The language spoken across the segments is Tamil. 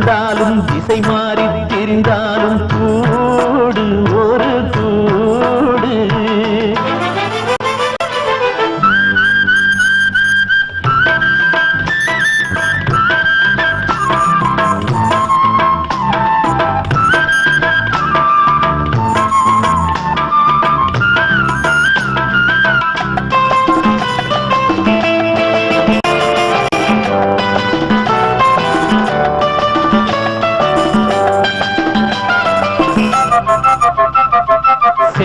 தேட திசை மாறி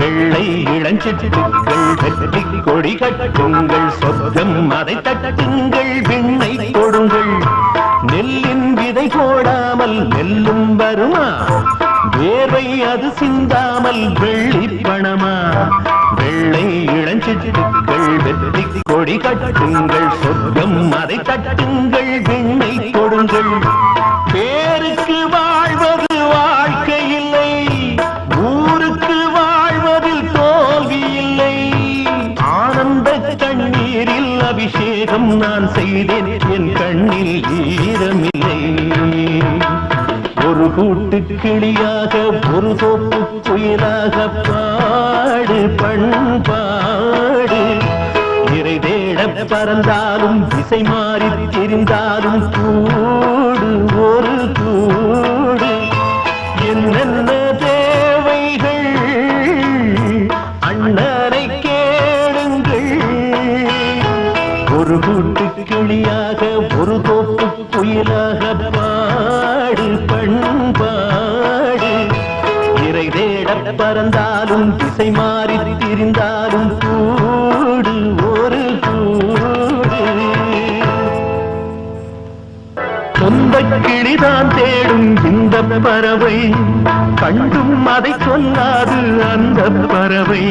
வெள்ளை இளஞ்சிட்டுக்கள் வெற்றி கொடி கட்டுங்கள் சொர்க்கம் அதை தட்டுங்கள் விண்ணை கொடுங்கள். நெல்லின் விதை போடாமல் நெல்லும் வருமா? வேர்வை அது சிந்தாமல் வெள்ளி பணமா? வெள்ளை இளஞ்சிட்டுக்கள் வெற்றி கொடி கட்டுங்கள் சொர்க்கம் அதை தட்டுங்கள் விண்ணை கொடுங்கள். பேருக்கு செய்தேன் என் கண்ணில் ஈரமில்லை. ஒரு கூட்டு கிளியாக ஒரு தோப்பு புயலாக பாடு பண்பாடு. இறை தேட பறந்தாலும் திசை மாறி தெரிந்தாலும் கூடு ஒரு கூடு. என்னென்ன ஒரு தோப்பு புயலாக பாடு பண்பாடு. இறை தேட பறந்தாலும் திசை மாறி திரிந்தாலும் கூடு ஒரு கூடு. சொந்த கிளிதான் தேடும் இந்த பறவை. கண்டும் அதை சொல்லாது அந்த பறவை.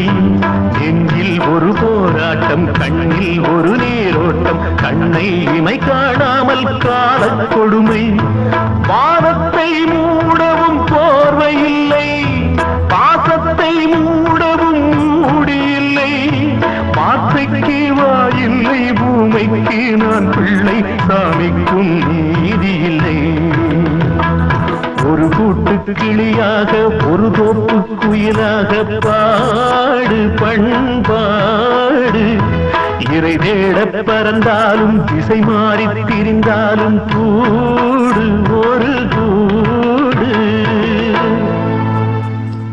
நெஞ்சில் ஒரு போராட்டம் கண்ணில் ஒரு நீரோட்டம் கண்ணை இமை காணாமல் கால கொடுமை. வானத்தை மூடவும் போர்வை இல்லை பாசத்தை மூடவும் மூடியில்லை. வார்த்தைக்கு வாயில்லை பூமைக்கு நான் பிள்ளை சாமிக்கும் நீதி இல்லை. கூட்டு கிளியாக ஒரு தோப்பு குயிலாக பாடு பண்பாடு. இறை தேட பறந்தாலும் திசை மாறி திரிந்தாலும் கூடு ஒரு கூடு.